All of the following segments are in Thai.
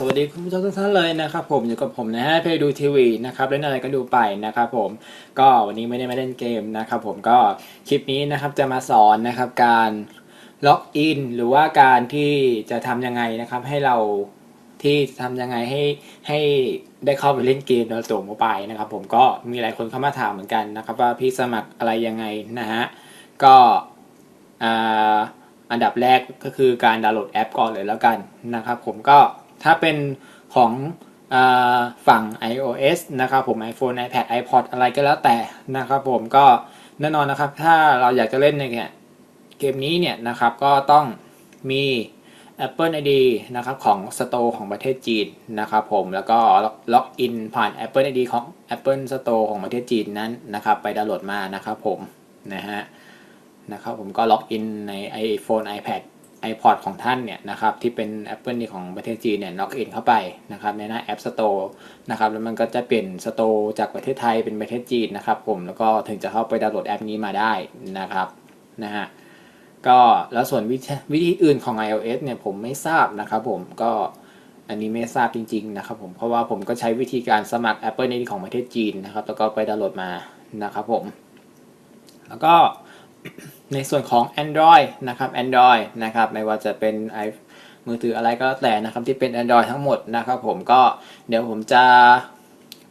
สวัสดีคุณผู้ชมทุกท่านเลยนะครับผมอยู่กับผมนะฮะเพจดูทีวีนะครับเล่นอะไรก็ดูไปนะครับผมก็วันนี้ไม่ได้มาเล่นเกมนะครับผมก็คลิปนี้นะครับจะมาสอนนะครับการล็อกอินหรือว่าการที่จะทำยังไงนะครับให้เราที่ทำยังไงให้ให้ได้เข้าไปเล่นเกมในตัวโมบายนะครับผมก็มีหลายคนเข้ามาถามเหมือนกันนะครับว่าพี่สมัครอะไรยังไงนะฮะก็อ่าอันดับแรกก็คือการดาวน์โหลดแอปก่อนเลยแล้วกันนะครับผมก็ ถ้าเป็นของอฝั่ง iOS นะครับผม iPhone iPad iPod อะไรก็แล้วแต่นะครับผมก็แน่นอนนะครับ ถ้าเราอยากจะเล่นในเนี่ยเกมนี้เนี่ยนะครับก็ต้องมี Apple ID นะครับของ Store ของประเทศจีนนะครับผมแล้วก็ล็อกอินผ่าน Apple ID ของ Apple Store ของประเทศจีนนั้นนะครับไปดาวน์โหลดมานะครับผมนะฮะนะครับผมก็ล็อกอินใน iPhone iPad iPod ของท่านเนี่ยนะครับที่เป็น Apple นี่ของประเทศจีนเนี่ยล็อกอินเข้าไปนะครับในหน้า App Store นะครับแล้วมันก็จะเปลี่ยน Store จากประเทศไทยเป็นประเทศจีนนะครับผมแล้วก็ถึงจะเข้าไปดาวน์โหลดแอปนี้มาได้นะครับนะฮะก็แล้วส่วนวิธีอื่นของ iOS เนี่ยผมไม่ทราบนะครับผมก็อันนี้ไม่ทราบจริง ๆนะครับผมเพราะว่าผมก็ใช้วิธีการสมัคร Apple นี่ของประเทศจีนนะครับแล้วก็ไปดาวน์โหลดมานะครับผมแล้วก็ ในส่วนของ Android นะครับ Android นะครับ ไม่ว่าจะเป็น i มือถืออะไรก็แล้วแต่นะครับที่เป็น Android ทั้งหมดนะครับผมก็เดี๋ยวผมจะ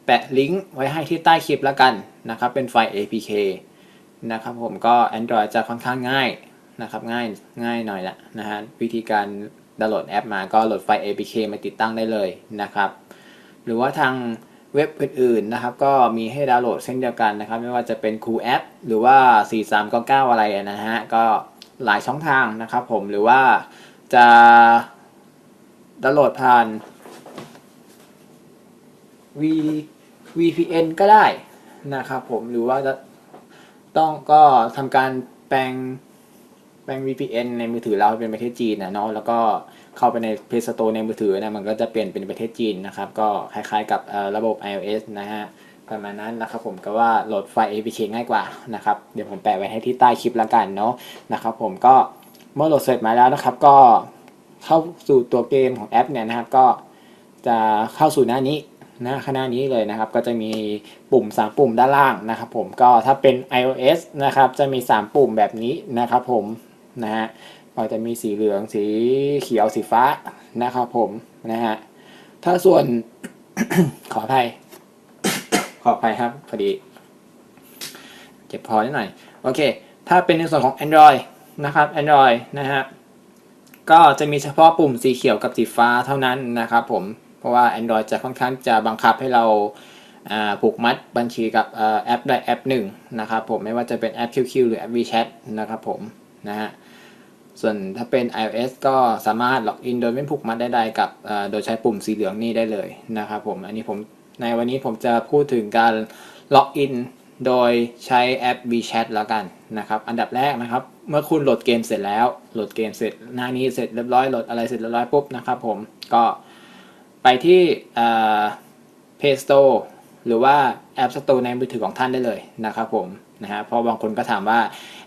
แปะลิงก์ไว้ให้ที่ใต้คลิปแล้วกันนะครับ เป็นไฟล์ APK นะครับผมก็ Android จะค่อนข้างง่ายนะครับง่ายง่ายหน่อยละนะฮะวิธีการดาวน์โหลดแอปมาก็โหลดไฟล์ APK มาติดตั้งได้เลยนะครับ หรือว่าทาง เว็บอื่นๆนะครับ ก็มีให้ดาวน์โหลดเช่นเดียวกันนะครับ ไม่ว่าจะเป็น Cool App หรือว่า 4399 อะไรนะฮะ ก็หลายช่องทางนะครับผมหรือว่าจะดาวน์โหลดผ่าน V VPN ก็ได้นะครับผมหรือว่าจะต้องก็ทำการแปลงแปลง VPN ในมือถือเราเป็นประเทศจีนนะเนาะแล้วก็ เข้าไปใน Play Store ในมือถือนะมันก็จะเปลี่ยนเป็นประเทศจีนนะครับ ก็คล้ายๆกับระบบ iOS นะฮะประมาณนั้นนะครับผมก็ว่าโหลดไฟล์ APK ง่ายกว่านะครับเดี๋ยวผมแปะไว้ให้ที่ใต้คลิปแล้วกันเนาะนะครับผมก็เมื่อโหลดเสร็จมาแล้วนะครับ ก็เข้าสู่ตัวเกมของแอปเนี่ยนะครับก็จะเข้าสู่หน้านี้นะข้างหน้านี้เลยนะครับ ก็จะมีปุ่ม 3 ปุ่มด้านล่างนะครับผมก็ถ้าเป็น iOS นะครับจะมี 3 ปุ่มแบบนี้นะครับผมนะฮะ ก็จะมีสีเหลืองสีเขียวสีฟ้านะครับผมนะฮะถ้าส่วน ขออภัย ขออภัยครับพอดีเจ็บพอนิดหน่อย โอเค ถ้าเป็นในส่วนของ Android นะครับ Android นะฮะก็จะมีเฉพาะปุ่มสีเขียวกับสีฟ้าเท่านั้นนะครับผม เพราะว่า Android จะค่อนข้างจะบังคับให้เราผูกมัดบัญชีกับแอปใดแอปหนึ่งนะครับผมไม่ว่าจะเป็นแอป QQ หรือแอป WeChat นะครับผมนะฮะ ส่วนถ้าเป็น iOS ก็สามารถล็อกอินโดยไม่ผูกมัดใดๆกับโดยใช้ปุ่มสีเหลืองนี่ได้เลยนะครับผม อันนี้ผมในวันนี้ผมจะพูดถึงการล็อกอินโดยใช้แอป WeChat แล้วกันนะครับ อันดับแรกนะครับ เมื่อคุณโหลดเกมเสร็จแล้ว โหลดเกมเสร็จหน้านี้เสร็จเรียบร้อย โหลดอะไรเสร็จเรียบร้อยปุ๊บนะครับผม ก็ไปที่เอ่อ Play Store หรือว่า App Store ในมือถือของท่านได้เลยนะครับผมนะฮะเพราะบางคนก็ถามว่า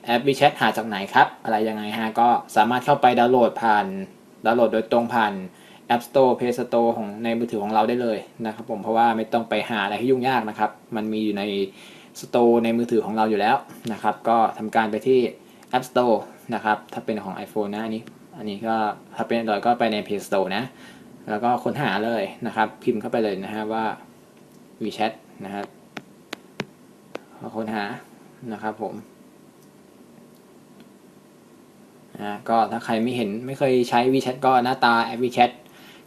แอป WeChat หาจากไหนครับ อะไรยังไงฮะก็สามารถเข้าไปดาวน์โหลดผ่านดาวน์โหลดโดยตรงผ่าน App Store Play Store ของในมือถือของเราได้เลยนะครับผมเพราะว่าไม่ต้องไปหาอะไรที่ยุ่งยากนะครับ มันมีอยู่ใน Store ในมือถือของเราอยู่แล้วนะครับ ก็ทำการไปที่ App Store นะครับ ถ้าเป็นของ iPhone นะอันนี้ อันนี้ก็ถ้าเป็น Android ก็ไปใน Play Store นะ แล้วก็ค้นหาเลยนะครับ พิมพ์เข้าไปเลยนะฮะว่า WeChat นะครับค้นหานะครับผม นะก็ถ้าใครไม่เห็นไม่เคยใช้ WeChat ก็หน้าตาแอป WeChat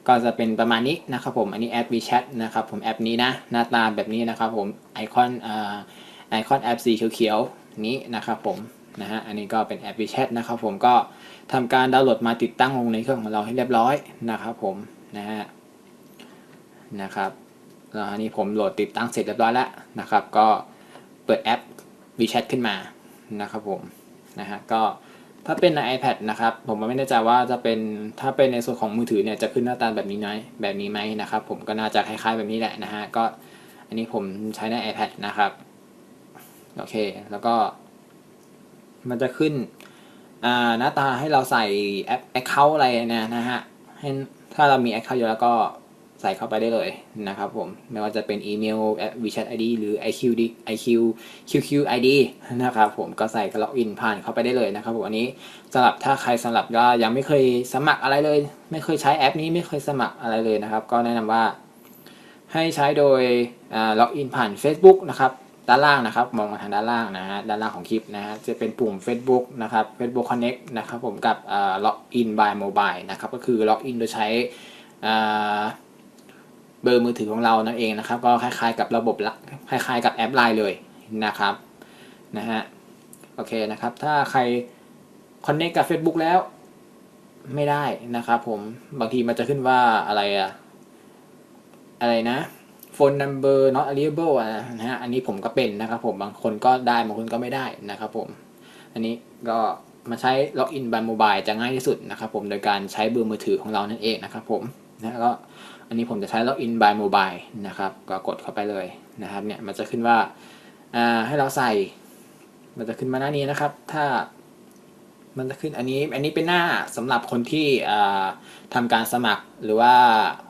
ก็จะเป็นประมาณนี้นะครับผมอันนี้แอป WeChat นะครับผมแอปนี้นะหน้าตาแบบนี้นะครับผมไอคอนอ่ไอคอนแอปสีเขียวๆนี้นะครับผมนะฮะอันนี้ก็เป็นแอป WeChat นะครับผมก็ทำการดาวน์โหลดมาติดตั้งลงในเครื่องของเราให้เรียบร้อยนะครับผมนะฮะนะครับแล้วอันนี้ผมโหลดติดตั้งเสร็จเรียบร้อยแล้วนะครับ ก็เปิดแอป WeChat ขึ้นมานะครับผมนะฮะก็ ถ้าเป็นใน iPad นะครับ ผมไม่แน่ใจว่าจะเป็นถ้าเป็นในส่วนของมือถือเนี่ยจะขึ้นหน้าตาแบบนี้ไหมแบบนี้ไหมนะครับ ผมก็น่าจะคล้ายๆแบบนี้แหละนะฮะก็อันนี้ผมใช้ใน iPad นะครับโอเค แล้วก็ มันจะขึ้นหน้าตาให้เราใส่แอป Account อะไรเนี่ยนะฮะให้ถ้าเรามี Account อยู่แล้วก็ ใส่เข้าไปได้เลยนะครับผม ไม่ว่าจะเป็นอีเมล WeChat ID หรือ IQ IQ QQ ID นะครับผมก็ใส่กล็อกอินผ่านเข้าไปได้เลยนะครับผมอันนี้สำหรับถ้าใครสำหรับว่ายังไม่เคยสมัครอะไรเลย ไม่เคยใช้แอปนี้ไม่เคยสมัครอะไรเลยนะครับ ก็แนะนำว่าให้ใช้โดยล็อกอินผ่าน Facebook นะครับด้านล่างนะครับ มองมาทางด้านล่างนะฮะด้านล่างของคลิปนะฮะจะเป็นปุ่ม Facebook นะครับ Facebook Connect นะครับผมกับล็อกอิน by mobile นะครับก็คือล็อกอินโดยใช้อ่า เบอร์มือถือของเรานั่นเองนะครับ ก็คล้ายๆกับระบบคล้ายๆ กับแอปไลน์เลยนะครับนะฮะโอเคนะครับ ถ้าใคร Connect กับ Facebook แล้วไม่ได้นะครับผมบางทีมันจะขึ้นว่าอะไรอะอะไรนะ phone number not available อะนะฮะอันนี้ผมก็เป็นนะครับผมบางคนก็ได้บางคนก็ไม่ได้นะครับผม อันนี้ก็มาใช้ล็อกอิน by mobile จะง่ายที่สุดนะครับผมโดยการใช้เบอร์มือถือของเรานั่นเองนะครับผม นะก็อันนี้ผมจะใช้ล็อกอิน by mobile นะครับ ก็กดเข้าไปเลยนะครับเนี่ยมันจะขึ้นว่าอ่าให้เราใส่มันจะขึ้นมาหน้านี้นะครับ ถ้ามันจะขึ้นอันนี้อันนี้เป็นหน้าสำหรับคนที่อ่าทำการสมัครหรือว่า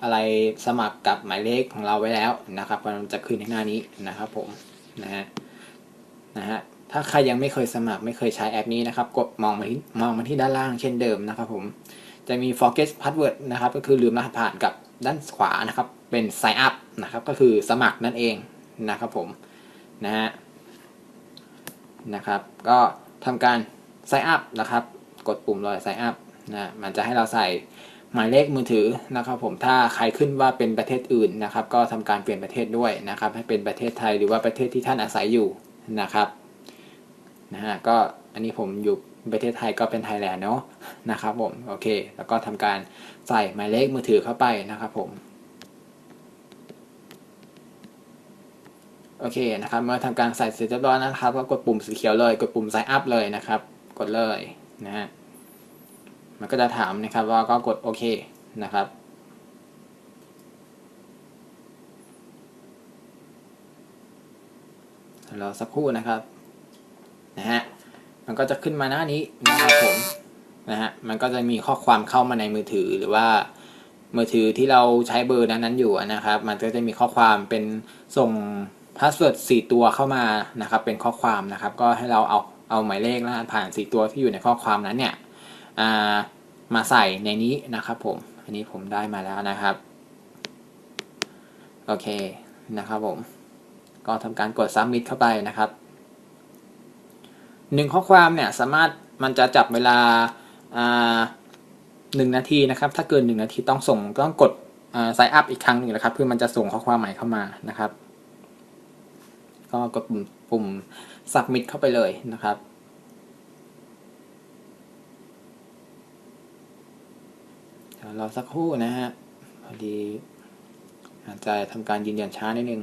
อะไรสมัครกับหมายเลขของเราไว้แล้วนะครับมันจะขึ้นในหน้านี้นะครับผมนะฮะนะฮะถ้าใครยังไม่เคยสมัครไม่เคยใช้แอปนี้นะครับกดมองมาที่มองมาที่ด้านล่างเช่นเดิมนะครับผม จะมี forget password นะครับ ก็คือลืมรหัสผ่านกับด้านขวานะครับ เป็น sign up นะครับ ก็คือสมัครนั่นเองนะครับผมนะฮะนะครับ ก็ทำการ sign up นะครับ กดปุ่มเลย sign up นะมันจะให้เราใส่หมายเลขมือถือนะครับ ผมถ้าใครขึ้นว่าเป็นประเทศอื่นนะครับ ก็ทำการเปลี่ยนประเทศด้วยนะครับ ให้เป็นประเทศไทยหรือว่าประเทศที่ท่านอาศัยอยู่นะครับนะฮะก็อันนี้ผมอยู่ ประเทศไทยก็เป็นไทยแลนด์เนาะนะครับผมโอเค แล้วก็ทำการใส่หมายเลขมือถือเข้าไปนะครับผมโอเคนะครับเมื่อทำการใส่เสร็จเรียบร้อยนะครับ ก็กดปุ่มสีเขียวเลย กดปุ่ม sign up เลยนะครับ กดเลยนะฮะมันก็จะถามนะครับว่าก็กดโอเคนะครับรอสักครู่นะครับนะฮะ มันก็จะขึ้นมาหน้านี้นะครับผมนะฮะมันก็จะมีข้อความเข้ามาในมือถือหรือว่ามือถือที่เราใช้เบอร์นั้นๆอยู่นะครับ มันก็จะมีข้อความเป็นส่งพาสเวิร์ดสี่ตัวเข้ามานะครับ เป็นข้อความนะครับ ก็ให้เราเอาเอาหมายเลขรหัสผ่านสี่ตัวที่อยู่ในข้อความนั้นเนี่ยมาใส่ในนี้นะครับ ผม อันนี้ผมได้มาแล้วนะครับ โอเคนะครับผม ก็ทำการกด submit เข้าไปนะครับ หนึ่งข้อความเนี่ยสามารถมันจะจับเวลาหนึ่งนาทีนะครับ ถ้าเกินหนึ่งนาทีต้องส่งต้องกดไซอัพอีกครั้งหนึ่งนะครับเพื่อมันจะส่งข้อความใหม่เข้ามานะครับ ก็กดปุ่มปุ่ม submit เข้าไปเลยนะครับรอสักครู่นะฮะพอดีอาจจะทำการยืนยันช้านิดนึง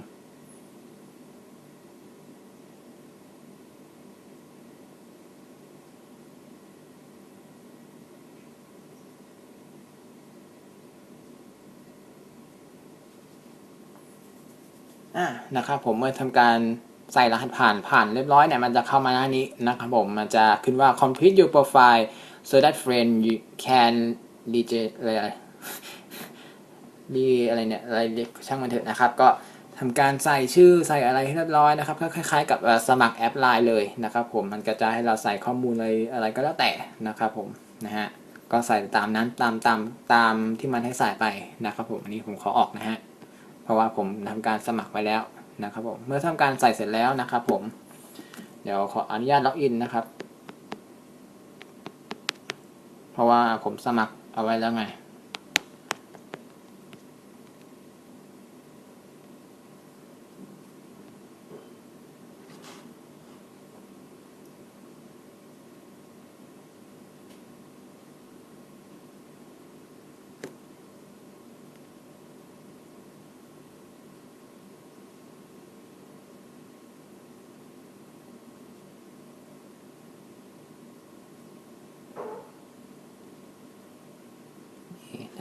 นะครับผมเมื่อทำการใส่รหัสผ่านผ่านเรียบร้อยเนี่ยมันจะเข้ามาหน้านี้นะครับผมมันจะขึ้นว่า complete your profile so that friend you can DJ อะไรอะไรดีอะไรเนี่ยอะไรช่างมันเถอะนะครับ ก็ทำการใส่ชื่อใส่อะไรให้เรียบร้อยนะครับก็คล้ายๆ กับสมัครแอปไลน์เลยนะครับผมมันก็จะให้เราใส่ข้อมูลอะไรอะไรก็แล้วแต่นะครับผมนะฮะก็ใส่ตามนั้นตามตามตามที่มันให้ใส่ไปนะครับผมอันนี้ผมขอออกนะฮะ ราะว่าผมทำการสมัครไปแล้วนะครับผมเมื่อทำการใส่เสร็จแล้วนะครับผม เดี๋ยวขออนุญาตล็อกอินนะครับ เพราะว่าผมสมัครเอาไว้แล้วไง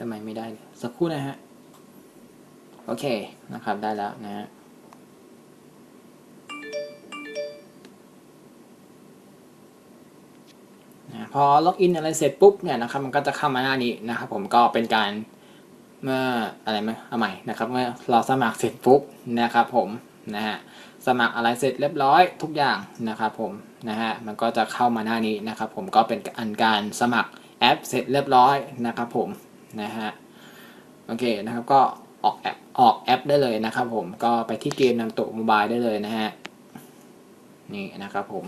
ทำไมไม่ได้ สักครู่นะฮะ โอเคนะครับได้แล้วนะฮะพอล็อกอินอะไรเสร็จปุ๊บเนี่ยนะครับมันก็จะเข้ามาหน้านี้นะครับผมก็เป็นการเมื่ออะไรไหมเอาใหม่นะครับเมื่อเราสมัครเสร็จปุ๊บนะครับผมนะฮะสมัครอะไรเสร็จเรียบร้อยทุกอย่างนะครับผมนะฮะมันก็จะเข้ามาหน้านี้นะครับผมก็เป็นอันการสมัครแอปเสร็จเรียบร้อยนะครับผม นะฮะโอเคนะครับก็ออกแอปออกแอปได้เลยนะครับผมก็ไปที่เกมนำโตะโมบายได้เลยนะฮะนี่นะครับผม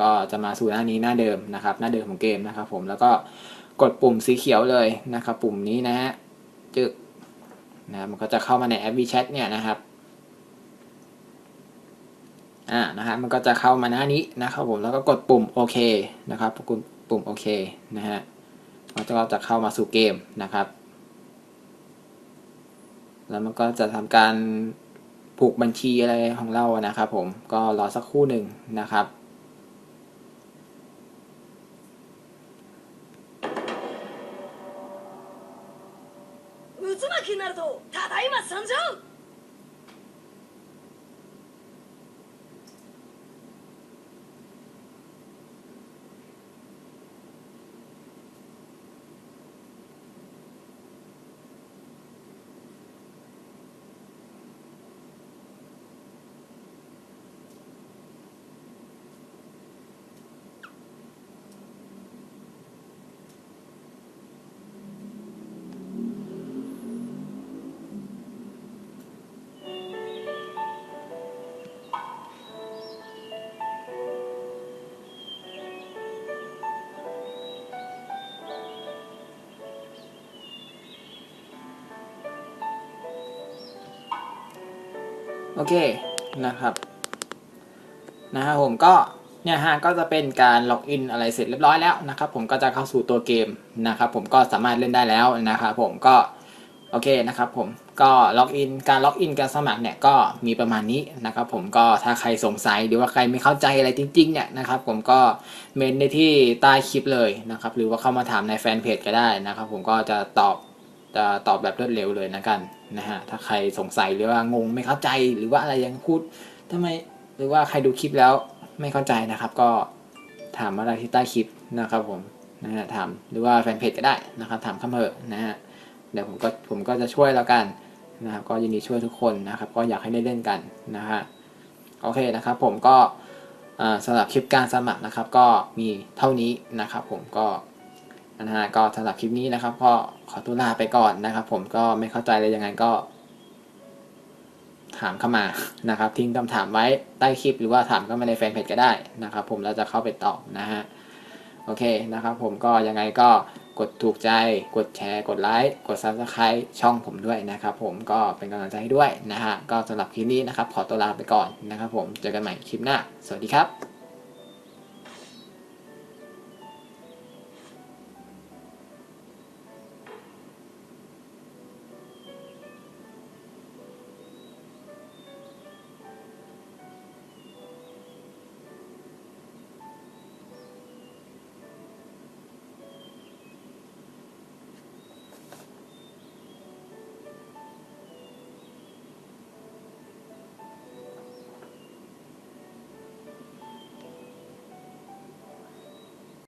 ก็จะมาสู่หน้านี้หน้าเดิมนะครับ หน้าเดิมของเกมนะครับ ผมแล้วก็กดปุ่มสีเขียวเลยนะครับ ปุ่มนี้นะฮะจึกนะมันก็จะเข้ามาในแอป WeChat เนี่ยนะครับอ่านะฮะมันก็จะเข้ามาหน้านี้นะครับผมแล้วก็กดปุ่มโอเคนะครับกดปุ่มโอเคนะฮะ มันก็จะเข้ามาสู่เกมนะครับ แล้วมันก็จะทำการผูกบัญชีอะไรของเรานะครับ ผมก็รอสักครู่หนึ่งนะครับ เคนะครับนะครับผมก็เนี่ยฮะก็จะเป็นการล็อกอินอะไรเสร็จเรียบร้อยแล้วนะครับผมก็จะเข้าสู่ตัวเกมนะครับผมก็สามารถเล่นได้แล้วนะครับผมก็โอเคนะครับผมก็ล็อกอินการล็อกอินการสมัครเนี่ยก็มีประมาณนี้นะครับผมก็ถ้าใครสงสัยหรือว่าใครไม่เข้าใจอะไรจริงๆเนี่ยนะครับผมก็เมนในที่ใต้คลิปเลยนะครับหรือว่าเข้ามาถามในแฟนเพจก็ได้นะครับผมก็จะตอบ จะตอบแบบรวดเร็วเลยนะกันนะฮะถ้าใครสงสัยหรือว่างงไม่เข้าใจหรือว่าอะไรยังพูดทำไมหรือว่าใครดูคลิปแล้วไม่เข้าใจนะครับ ก็ถามมาได้ที่ใต้คลิปนะครับผมนะฮะถามหรือว่าแฟนเพจก็ได้นะครับถามคำเถอะนะฮะเดี๋ยวผมก็ผมก็จะช่วยแล้วกันนะครับก็ยินดีช่วยทุกคนนะครับ ก็อยากให้ได้เล่นกันนะฮะโอเคนะครับผมก็สำหรับคลิปการสมัครนะครับ ก็มีเท่านี้นะครับ ผมก็ นะฮะก็สำหรับคลิปนี้นะครับก็ขอตัวลาไปก่อนนะครับ ผมก็ไม่เข้าใจเลยยังไงก็ ถามเข้ามานะครับ ทิ้งคำถามไว้ใต้คลิป หรือว่าถามเข้ามาในแฟนเพจก็ได้นะครับ ผมเราจะเข้าไปตอบนะฮะโอเคนะครับ ผมก็ยังไงก็กดถูกใจ กดแชร์ กดไลค์ กด subscribe ช่องผมด้วยนะครับ ผมก็เป็นกำลังใจให้ด้วยนะฮะก็สำหรับคลิปนี้นะครับ ขอตัวลาไปก่อนนะครับ ผมเจอกันใหม่คลิปหน้า สวัสดีครับ